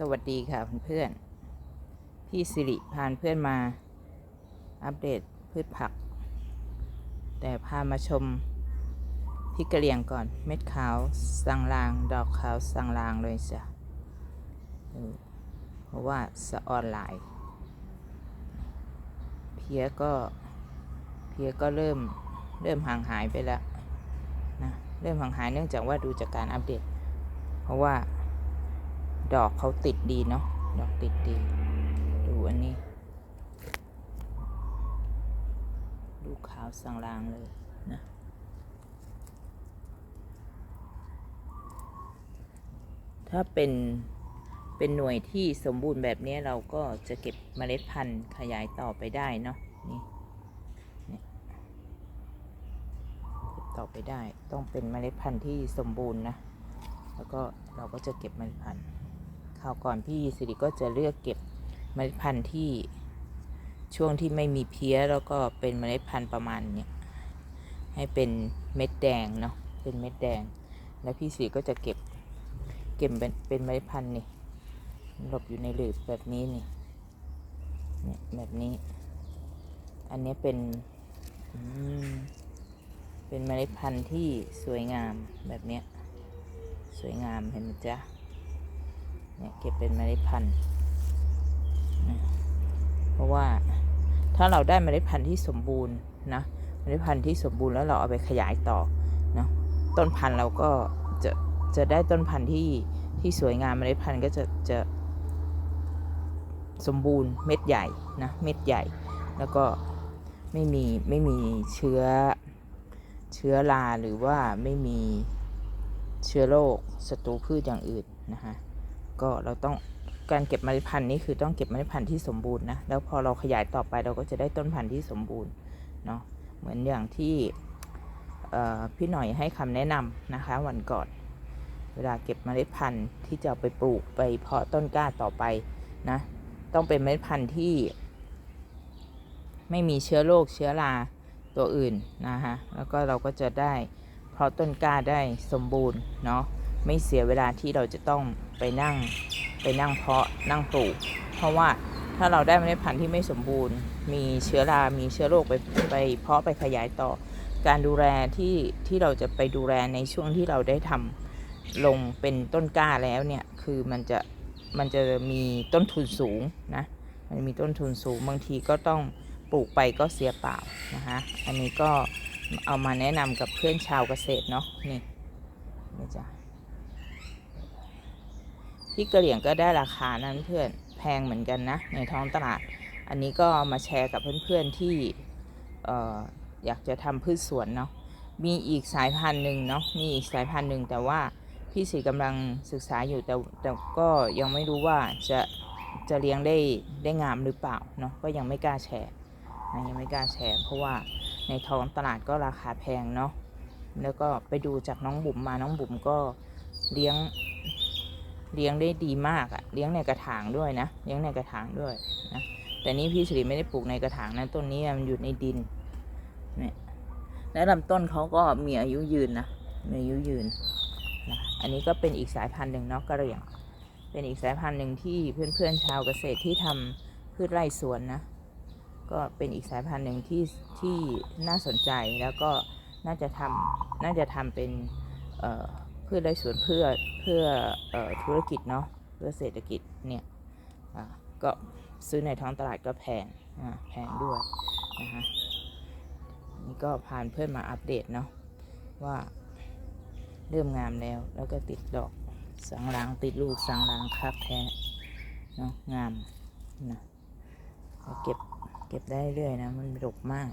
สวัสดีค่ะเพื่อนๆ พี่สิริพานเพื่อนมาอัปเดตพืชผัก แต่พามาชมพริกกระเหรี่ยงก่อนเม็ดขาวสังลาง ดอกขาวสังลางเลยจ้ะเออเพราะว่าสะออนไลน์เพียก็เพียก็เริ่มเริ่มห่างหายไปแล้วนะเริ่มห่างหายเนื่องจากว่าดูจากการอัปเดต เพราะว่า ดอกเขาติดดีเนาะดอกติดดี ดูอันนี้ ดูขาวสังรางเลยนะถ้าเป็นเป็นหน่วยที่สมบูรณ์แบบนี้เราก็จะเก็บเมล็ดพันธุ์ขยายต่อไปได้เนาะนี่เนี่ยเก็บต่อไปได้ต้องเป็นเมล็ดพันธุ์ที่สมบูรณ์นะ แล้วก็เราก็จะเก็บเมล็ดพันธุ์ ราวก่อนพี่สิริก็จะเลือกเก็บเมล็ดพันธุ์ที่ช่วงที่ไม่มีเพี้ยแล้วก็เป็นเมล็ดพันธุ์ประมาณเนี้ยให้เป็นเม็ดแดงเนาะเป็นเม็ดแดง แล้วพี่สิริก็จะเก็บเก็บเป็นเป็นเมล็ดพันธุ์นี่หลบอยู่ในหลืบแบบนี้นี่เนี่ยแบบนี้ อันนี้เป็นเป็นเมล็ดพันธุ์ที่สวยงามแบบเนี้ยสวยงามเห็นไหมจ๊ะ เนี่ยเก็บเป็นเมล็ดพันธุ์เพราะว่าถ้าเราได้เมล็ดพันธุ์ที่สมบูรณ์นะเมล็ดพันธุ์ที่สมบูรณ์แล้วเราเอาไปขยายต่อเนาะต้นพันธุ์เราก็จะจะได้ต้นพันธุ์ที่ที่สวยงามเมล็ดพันธุ์ก็จะจะสมบูรณ์เม็ดใหญ่นะเม็ดใหญ่ แล้วก็ไม่มีไม่มีเชื้อเชื้อราหรือว่าไม่มีเชื้อโรคศัตรูพืชอย่างอื่นนะคะ ก็เราต้องการเก็บเมล็ดพันธุ์นี้คือต้องเก็บเมล็ดพันธุ์ที่สมบูรณ์นะแล้วพอเราขยายต่อไปเราก็จะได้ต้นพันธุ์ที่สมบูรณ์เนาะเหมือนอย่างที่พี่หน่อยให้คำแนะนำนะคะ วันก่อน เวลาเก็บเมล็ดพันธุ์ที่จะเอาไปปลูกไปเพาะต้นกล้าต่อไปนะต้องเป็นเมล็ดพันธุ์ที่ ไม่มีเชื้อโรคเชื้อราตัวอื่นนะคะแล้วก็เราก็จะได้เพาะต้นกล้าได้สมบูรณ์เนาะไม่เสียเวลาที่เราจะต้อง ไปนั่งไปนั่งเพาะนั่งปลูก เพราะว่าถ้าเราได้เมล็ดพันธุ์ที่ไม่สมบูรณ์ มีเชื้อรา มีเชื้อโรคไปไปเพาะไปขยายต่อ การดูแลที่ที่เราจะไปดูแลในช่วงที่เราได้ทำลงเป็นต้นกล้าแล้วเนี่ย คือมันจะมันจะมีต้นทุนสูงนะ มันมีต้นทุนสูงบางทีก็ต้องปลูกไปก็เสียเปล่านะคะอันนี้ก็เอามาแนะนำกับเพื่อนชาวเกษตรเนาะนี่นี่จ้ะ พริกกระเหรี่ยงก็ได้ราคานั้นเพื่อนแพงเหมือนกันนะ ในท้องตลาด อันนี้ก็มาแชร์กับเพื่อนๆที่อออยากจะทำพืชสวนเนาะมีอีกสายพันธุ์หนึ่งเนาะมีอีกสายพันธุ์หนึ่งแต่ว่าพี่สีกำลังศึกษาอยู่แต่แต่ก็ยังไม่รู้ว่าจะจะเลี้ยงได้ได้งามหรือเปล่าเนาะก็ยังไม่กล้าแชร์นะยังไม่กล้าแชร์ เพราะว่าในท้องตลาดก็ราคาแพงเนาะแล้วก็ไปดูจากน้องบุ๋มมาน้องบุ๋มก็เลี้ยง เลี้ยงได้ดีมากอะเลี้ยงในกระถางด้วยนะ เลี้ยงในกระถางด้วยนะ แต่นี่พี่สิริไม่ได้ปลูกในกระถางนะ ต้นนี้มันอยู่ในดิน เนี่ย แล้วลำต้นเขาก็มีอายุยืนนะ มีอายุยืนนะ อันนี้ก็เป็นอีกสายพันธุ์หนึ่งเนาะกระเหรี่ยง เป็นอีกสายพันธุ์หนึ่งที่เพื่อนๆชาวเกษตรที่ทำพืชไร่สวนนะ ก็เป็นอีกสายพันธุ์หนึ่งที่ที่น่าสนใจแล้วก็น่าจะทำน่าจะทำเป็น เอ่อ พืชไร่สวนเพื่อเพื่ออธุรกิจเนาะเพื่อเศรษฐกิจเนี่ยอะก็ซื้อในท้องตลาดก็แพงอะแพงด้วยนะคะนี่ก็พานเพื่อนมาอัปเดตเนาะว่าเริ่มงามแล้วแล้วก็ติดดอกสังรางติดลูกสังรางคักแท้เนาะงามนะเก็บเก็บได้เรื่อยนะมันดกมาก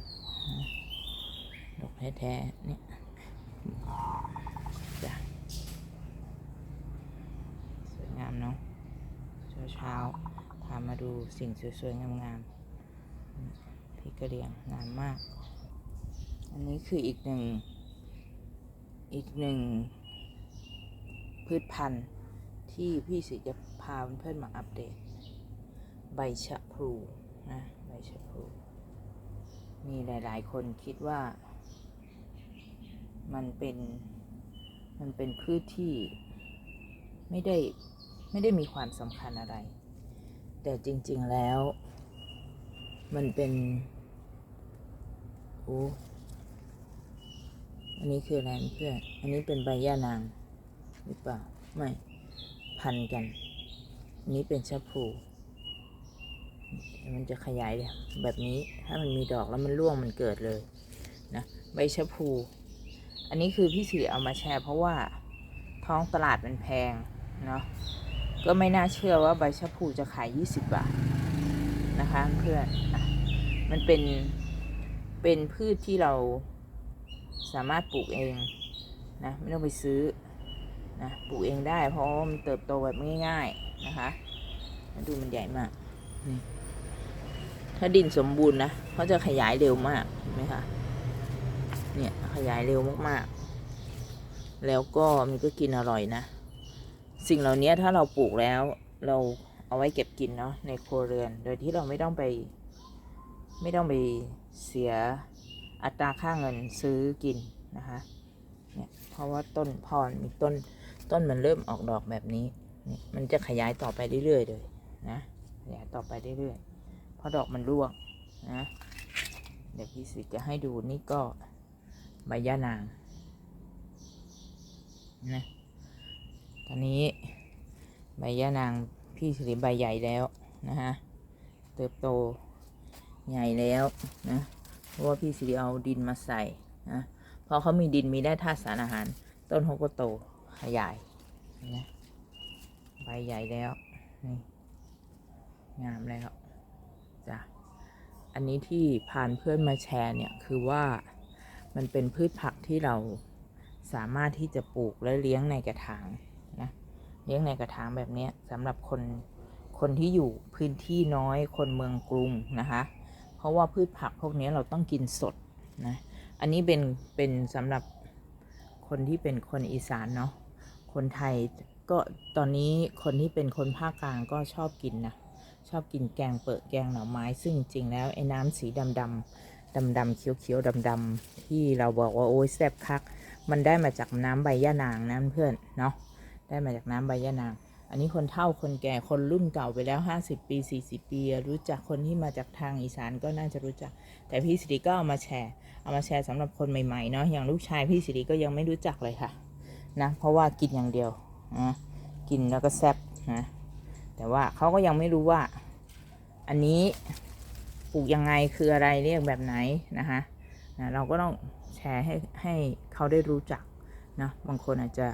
ดกแท้ๆเนี่ยจ้ะ สวยงามเนาะเช้าเช้าๆพามา ดูสิ่งสวยๆงามๆพริกกระเรียงงามมาก อันนี้คืออีกหนึ่งอีกหนึ่งพืชพันธุ์ที่พี่สิจะพาเพื่อนมาอัปเดต ใบชะพลูนะใบชะพลูมีหลาย ๆ คนคิดว่า มันเป็นมันเป็นพืชที่ไม่ได้ไม่ได้มีความสำคัญอะไร แต่จริง ๆแล้ว มันเป็นโอ้อันนี้คืออะไรเพื่อนอันนี้เป็นใบย่านางหรือเปล่า ไม่พันกัน อันนี้เป็นชะพูมันจะขยายแบบนี้ถ้ามันมีดอกแล้วมันร่วงมันเกิดเลยนะใบชะพู อันนี้คือพี่สิริเอามาแชร์เพราะว่าท้องตลาดมันแพงเนาะ ก็ไม่น่าเชื่อว่าใบชะพูจะขาย 20 บาทนะคะเพื่อนมันเป็นเป็นพืชที่เราสามารถปลูกเองนะไม่ต้องไปซื้อนะปลูกเองได้เพราะมันเติบโตแบบง่ายๆนะคะดูมันใหญ่มากนี่ถ้าดินสมบูรณ์นะเขาจะขยายเร็วมากเห็นไหมคะเนี่ยขยายเร็วมากๆ แล้วก็มันก็กินอร่อยนะ สิ่งเหล่านี้ถ้าเราปลูกแล้ว เราเอาไว้เก็บกินเนาะในครัวเรือน โดยที่เราไม่ต้องไป ไม่ต้องไปเสียอัตราค่าเงินซื้อกินนะคะเนี่ยเพราะว่าต้นพอมีต้นต้นมันเริ่มออกดอกแบบนี้เนี่ยมันจะขยายต่อไปเรื่อยๆเลยนะขยายต่อไปเรื่อยๆเพราะดอกมันร่วงนะเดี๋ยวพี่สิจะให้ดูนี่ก็ใบย่านางนะ ตอนนี้ใบย่านางพี่สิริใบใหญ่แล้วนะฮะ เติบโตใหญ่แล้วนะ เพราะว่าพี่สิริเอาดินมาใส่นะ พอเขามีดินมีได้ธาตุสารอาหาร ต้นเขาก็โตขยายนะใบใหญ่แล้ว นี่ งามแล้วจ้ะ อันนี้ที่พานเพื่อนมาแชร์เนี่ยคือว่ามันเป็นพืชผักที่เราสามารถที่จะปลูกและเลี้ยงในกระถาง นะเลี้ยงในกระถางแบบนี้สำหรับคนคนที่อยู่พื้นที่น้อยคนเมืองกรุงนะคะ เพราะว่าพืชผักพวกนี้เราต้องกินสดนะอันนี้เป็นเป็นสำหรับคนที่เป็นคนอีสานเนาะคนไทยก็ตอนนี้คนที่เป็นคนภาคกลางก็ชอบกินนะชอบกินแกงเปิดแกงหน่อไม้ ซึ่งจริงแล้วไอ้น้ำสีดำดำดำดำเขียวเขียวดำดำที่เราบอกว่าโอ้ยแซ่บคัก มันได้มาจากน้ำใบย่านางนะเพื่อนเนาะ ได้มาจากน้ำใบย่านาง อันนี้คนเฒ่าคนแก่คนรุ่นเก่าไปแล้ว 50 ปี 40 ปี รู้จักคนที่มาจากทางอีสานก็น่าจะรู้จัก แต่พี่สิริก็เอามาแชร์ เอามาแชร์สำหรับคนใหม่ๆเนาะอย่างลูกชายพี่สิริก็ยังไม่รู้จักเลยค่ะนะเพราะว่ากินอย่างเดียวนะกินแล้วก็แซ่บนะแต่ว่าเขาก็ยังไม่รู้ว่า อันนี้ปลูกยังไงคืออะไรเรียกแบบไหนนะคะนะเราก็ต้องแชร์ให้ให้เขาได้รู้จักนะบางคนอาจจะ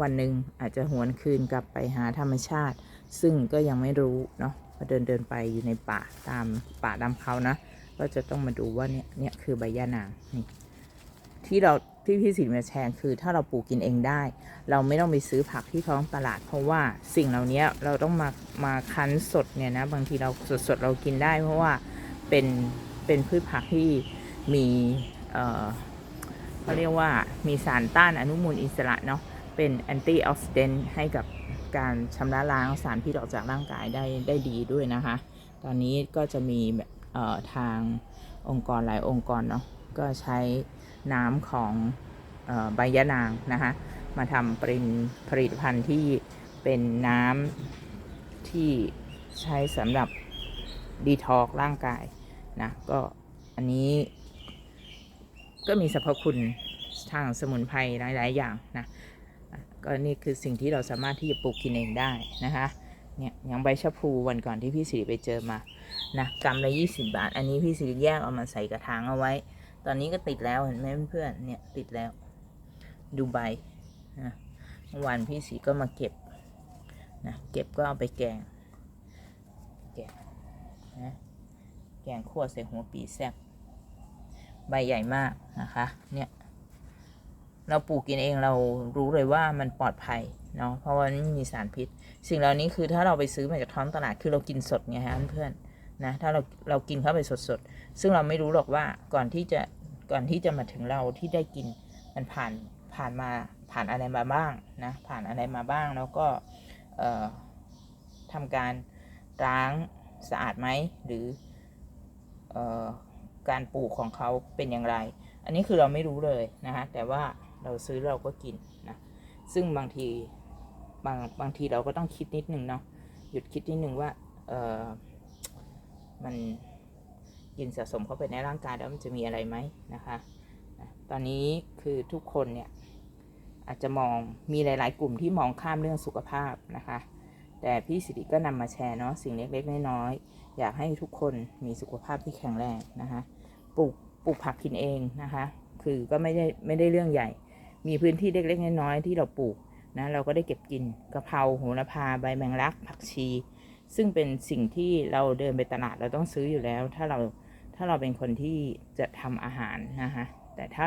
วันหนึ่งอาจจะหวนคืนกลับไปหาธรรมชาติ ซึ่งก็ยังไม่รู้เนาะพอเดินเดินไปอยู่ในป่าตามป่าตามเขานะ ก็จะต้องมาดูว่าเนี่ยเนี่ยคือใบย่านางนี่ที่เราที่พี่สิริมาแชร์คือถ้าเราปลูกกินเองได้ เราไม่ต้องไปซื้อผักที่ท้องตลาด เพราะว่าสิ่งเหล่านี้เราต้องมามาคั้นสดเนี่ยนะบางทีเราสดสดๆเรากินได้ เพราะว่าเป็นเป็นพืชผักที่มีเอ่อเขาเรียกว่ามีสารต้านอนุมูลอิสระเนาะ เป็นแอนตี้ออกซิเดนต์ให้กับการชำระล้างสารพิษออกจากร่างกายได้ได้ดีด้วยนะคะ ตอนนี้ก็จะมีทางองค์กรหลายองค์กรเนาะก็ใช้น้ำของใบยะนางนะคะมาทำปรินผลิตภัณฑ์ที่เป็นน้ำที่ใช้สำหรับดีท็อกร่างกายนะก็อันนี้ก็มีสรรพคุณทางสมุนไพรหลาย ๆ อย่างนะ ก็นี่คือสิ่งที่เราสามารถที่จะปลูกกินเองได้นะคะเนี่ยอย่างใบชะพลูวันก่อนที่พี่สิริไปเจอมานะกรัมละยี่สิบาท อันนี้พี่สิริแยกเอามาใส่กระถางเอาไว้ ตอนนี้ก็ติดแล้วเห็นไหมเพื่อนๆเนี่ยติดแล้วดูใบนะเมื่อวานพี่สีก็มาเก็บนะเก็บก็เอาไปแกงแกงนะแกงคั่วใส่หัวปีแซบใบใหญ่มากนะคะเนี่ย เราปลูกกินเองเรารู้เลยว่ามันปลอดภัยเนาะเพราะว่าไม่มีสารพิษ สิ่งเหล่านี้คือถ้าเราไปซื้อมาจากท้องตลาดคือเรากินสดไงฮะเพื่อนนะถ้าเราเรากินเข้าไปสดๆ ซึ่งเราไม่รู้หรอกว่าก่อนที่จะก่อนที่จะมาถึงเราที่ได้กินมันผ่านผ่านมาผ่านอะไรมาบ้างนะผ่านอะไรมาบ้างแล้วก็เอ่อทำการล้างสะอาดไหมหรือเอ่อการปลูกของเขาเป็นอย่างไร อันนี้คือเราไม่รู้เลยนะฮะแต่ว่า เราซื้อเราก็กินนะซึ่งบางทีบางบางทีเราก็ต้องคิดนิดนึงเนาะหยุดคิดนิดนึงว่าเออมันกินสะสมเข้าไปในร่างกายแล้วมันจะมีอะไรไหมนะคะตอนนี้คือทุกคนเนี่ยอาจจะมองมีหลาย ๆ กลุ่มที่มองข้ามเรื่องสุขภาพนะคะ แต่พี่สิริก็นำมาแชร์เนาะสิ่งเล็กๆน้อยๆอยากให้ทุกคนมีสุขภาพที่แข็งแรงนะคะปลูกปลูกผักกินเองนะคะ คือก็ไม่ได้ไม่ได้เรื่องใหญ่ มีพื้นที่เล็กๆน้อยๆที่เราปลูกนะเราก็ได้เก็บกินกะเพราโหระพาใบแมงลัก ผักชี ซึ่งเป็นสิ่งที่เราเดินไปตลาดเราต้องซื้ออยู่แล้ว ถ้าเราถ้าเราเป็นคนที่จะทำอาหารนะคะแต่ถ้า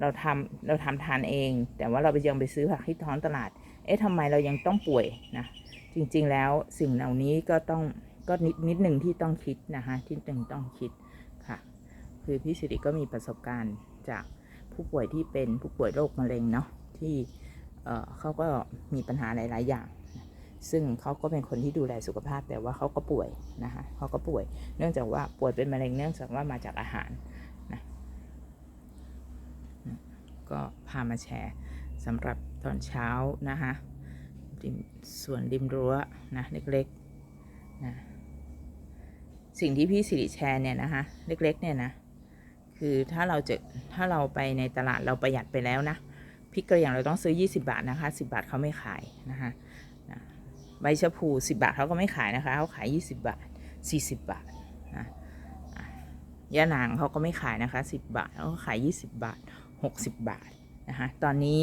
เราทำเราทำทานเอง แต่ว่าเราไปยังไปซื้อผักที่ท้องตลาด เอ๊ะทำไมเรายังต้องป่วยนะ จริงๆแล้วสิ่งเหล่านี้ก็ต้องก็นิดนิดหนึ่งที่ต้องคิดนะคะที่หนึ่งต้องคิดค่ะ คือพี่สิริก็มีประสบการณ์จาก ผู้ป่วยที่เป็นผู้ป่วยโรคมะเร็งเนาะที่เอ่อเขาก็มีปัญหาหลาย ๆ อย่าง ซึ่งเขาก็เป็นคนที่ดูแลสุขภาพแต่ว่าเขาก็ป่วยนะคะเขาก็ป่วย เนื่องจากว่าป่วยเป็นมะเร็งเนื่องจากว่ามาจากอาหารนะก็พามาแชร์สำหรับตอนเช้านะคะส่วนริมรั้วนะเล็กๆนะสิ่งที่พี่สิริแชร์เนี่ยนะคะเล็ก ๆ เนี่ยนะ คือถ้าเราจะถ้าเราไปในตลาดเราประหยัดไปแล้วนะพริกกระเหรี่ยงเราต้องซื้อ 20 บาทนะคะ10 บาทเขาไม่ขายนะคะใบชะพู 10 บาทเขาก็ไม่ขายนะคะเขาขาย 20 บาท 40 บาทนะอะย่านางเขาก็ไม่ขายนะคะ 10 บาทเขาขาย 20 บาท 60 บาทนะคะตอนนี้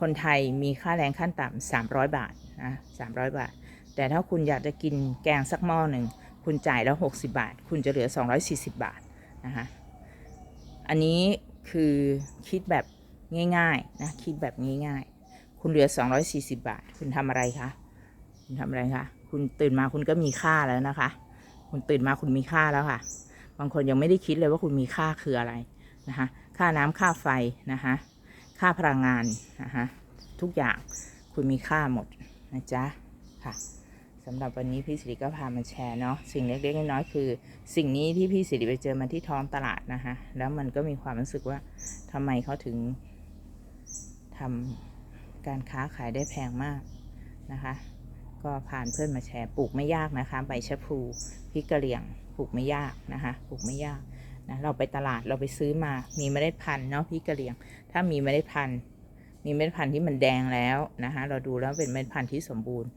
คนไทยมีค่าแรงขั้นต่ำ300 บาทนะ300 บาท แต่ถ้าคุณอยากจะกินแกงสักหม้อหนึ่ง คุณจ่ายแล้ว 60 บาท คุณจะเหลือ 240 บาทนะคะ อันนี้คือคิดแบบง่ายๆนะคิดแบบง่ายๆ คุณเหลือ 240 บาท คุณทำอะไรคะคุณทำอะไรคะคุณตื่นมาคุณก็มีค่าแล้วนะคะ คุณตื่นมาคุณมีค่าแล้วค่ะ บางคนยังไม่ได้คิดเลยว่าคุณมีค่าคืออะไรนะคะค่าน้ำค่าไฟนะคะค่าพลังงานนะคะทุกอย่างคุณมีค่าหมดนะจ๊ะค่ะ สำหรับวันนี้พี่สิริก็พามาแชร์เนาะสิ่งเล็กๆน้อยๆคือ สิ่งนี้ที่พี่สิริไปเจอมาที่ท้องตลาดนะคะแล้วมันก็มีความรู้สึกว่าทำไมเขาถึงทำการค้าขายได้แพงมากนะคะ ก็ผ่านเพื่อนมาแชร์ปลูกไม่ยากนะคะใบชะพลูพริกกระเหรี่ยงปลูกไม่ยากนะคะปลูกไม่ยากนะเราไปตลาดเราไปซื้อมามีเมล็ดพันธุ์เนาะพริกกระเหรี่ยง ถ้ามีเมล็ดพันธุ์มีเมล็ดพันธุ์ที่มันแดงแล้วนะคะเราดูแล้วเป็นเมล็ดพันธุ์ที่สมบูรณ์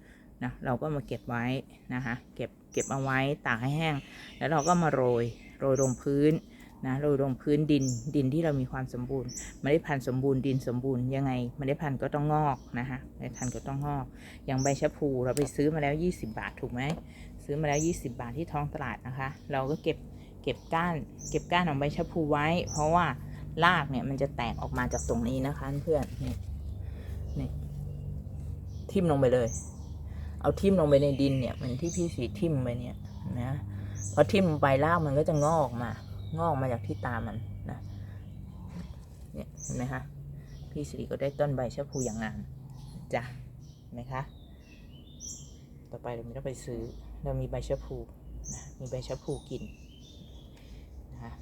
นะเราก็มาเก็บไว้นะคะเก็บเก็บเอาไว้ตากให้แห้ง แล้วเราก็มาโรยโรยลงพื้นนะโรยลงพื้นดินดินที่เรามีความสมบูรณ์เมล็ดพันธุ์สมบูรณ์ดินสมบูรณ์ยังไงเมล็ดพันธุ์ก็ต้องงอกนะคะเมล็ดพันธุ์ก็ต้องงอก อย่างใบชะพูเราไปซื้อมาแล้ว 20 บาทถูกไหมซื้อมาแล้ว 20 บาทที่ท้องตลาดนะคะ เราก็เก็บเก็บก้านเก็บก้านของใบชะพูไว้ เพราะว่ารากเนี่ยมันจะแตกออกมาจากตรงนี้นะคะเพื่อนนี่นี่ทิ่มลงไปเลย เอาทิ่มลงไปในดินเนี่ยเหมือนที่พี่สีทิ่มไปเนี่ยนะพอทิ่มลงไปรากมันก็จะงอกออกมา งอกมาจากที่ตามันนะเนี่ยเห็นไหมคะพี่สิริก็ได้ต้นใบชะพูอย่างงามจ้ะเห็นไหมคะต่อไปเราไม่ต้องไปซื้อ เรามีใบชะพูนะมีใบชะพูกินนะคะ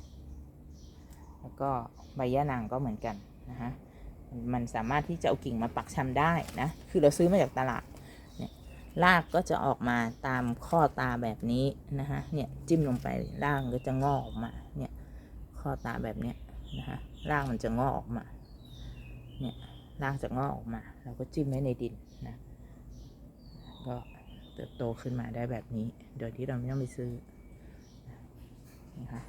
แล้วก็ใบย่านางก็เหมือนกันนะคะมันสามารถที่จะเอากิ่งมาปักชำได้นะคือเราซื้อมาจากตลาด รากก็จะออกมาตามข้อตาแบบนี้นะฮะเนี่ยจิ้มลงไปรากก็จะงอกออกมาเนี่ยข้อตาแบบเนี้ยนะฮะรากมันจะงอกออกมาเนี่ยรากจะงอกออกมาเราก็จิ้มไว้ในดินนะก็เติบโตขึ้นมาได้แบบนี้ โดยที่เราไม่ต้องไปซื้อนะคะ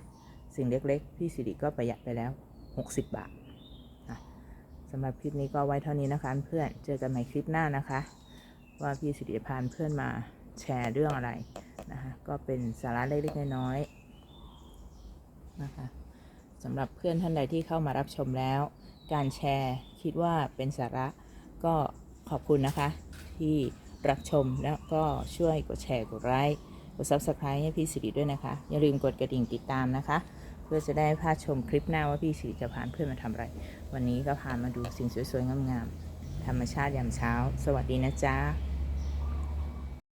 สิ่งเล็กๆ พี่สิริก็ประหยัดไปแล้ว 60 บาทสำหรับคลิปนี้ก็ไว้เท่านี้นะคะเพื่อนเจอกันใหม่คลิปหน้านะคะ ว่าพี่สิริพานเพื่อนมาแชร์เรื่องอะไรนะคะก็เป็นสาระเล็กๆน้อยๆนะคะสำหรับเพื่อนท่านใดที่เข้ามารับชมแล้ว การแชร์คิดว่าเป็นสาระก็ขอบคุณนะคะ ที่รับชมแล้วก็ช่วยกดแชร์กดไลค์กด subscribe ให้พี่สิริด้วยนะคะ อย่าลืมกดกระดิ่งติดตามนะคะ เพื่อจะได้พาชมคลิปหน้าว่าพี่สิริจะพานเพื่อนมาทำอะไร วันนี้ก็พามาดูสิ่งสวยๆงามๆธรรมชาติยามเช้า สวัสดีนะจ๊ะ